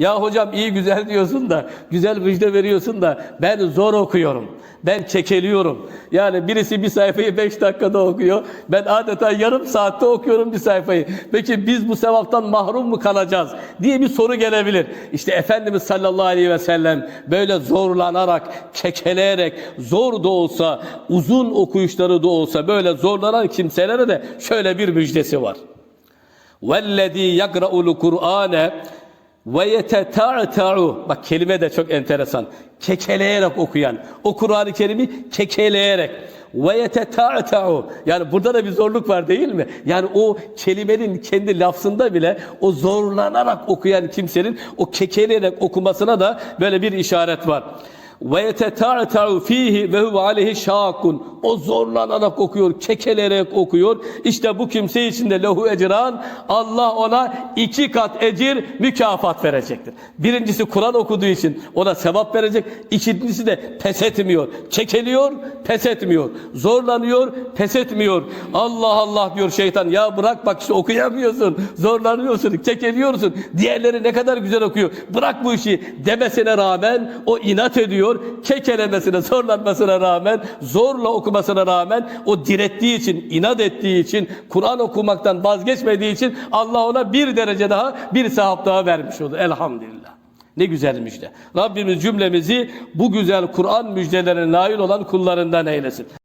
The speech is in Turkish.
Ya hocam iyi güzel diyorsun da, güzel müjde veriyorsun da ben zor okuyorum. Ben çekeliyorum. Yani birisi bir sayfayı beş dakikada okuyor. Ben adeta yarım saatte okuyorum bir sayfayı. Peki biz bu sevaptan mahrum mu kalacağız diye bir soru gelebilir. İşte Efendimiz sallallahu aleyhi ve sellem böyle zorlanarak, kekeleyerek, zor da olsa, uzun okuyuşları da olsa böyle zorlanan kimselere de şöyle bir müjdesi var. وَالَّذ۪ي يَقْرَأُ الْقُرْآنَ ve yeteta'ta'u bak kelime de çok enteresan kekeleyerek okuyan o Kur'an-ı Kerim'i kekeleyerek ve yeteta'ta'u yani burada da bir zorluk var değil mi? Yani o kelimenin kendi lafzında bile o zorlanarak okuyan kimsenin o kekeleyerek okumasına da böyle bir işaret var ve yeteta'ta'u fihi ve huve aleyhi şakun. O zorlanarak okuyor, kekelerek okuyor. İşte bu kimse için de lehu ecran. Allah ona iki kat ecir mükafat verecektir. Birincisi Kur'an okuduğu için ona sevap verecek. İkincisi de pes etmiyor. Kekeliyor, pes etmiyor. Zorlanıyor, pes etmiyor. Allah Allah diyor şeytan. Ya bırak bak işte okuyamıyorsun. Zorlanıyorsun, kekeliyorsun. Diğerleri ne kadar güzel okuyor. Bırak bu işi demesine rağmen o inat ediyor. Kekelemesine, zorlanmasına rağmen, zorla okumasına rağmen o direttiği için, inat ettiği için, Kur'an okumaktan vazgeçmediği için Allah ona bir derece daha, bir sevap daha vermiş oldu. Elhamdülillah. Ne güzel müjde. Rabbimiz cümlemizi bu güzel Kur'an müjdelerine nail olan kullarından eylesin.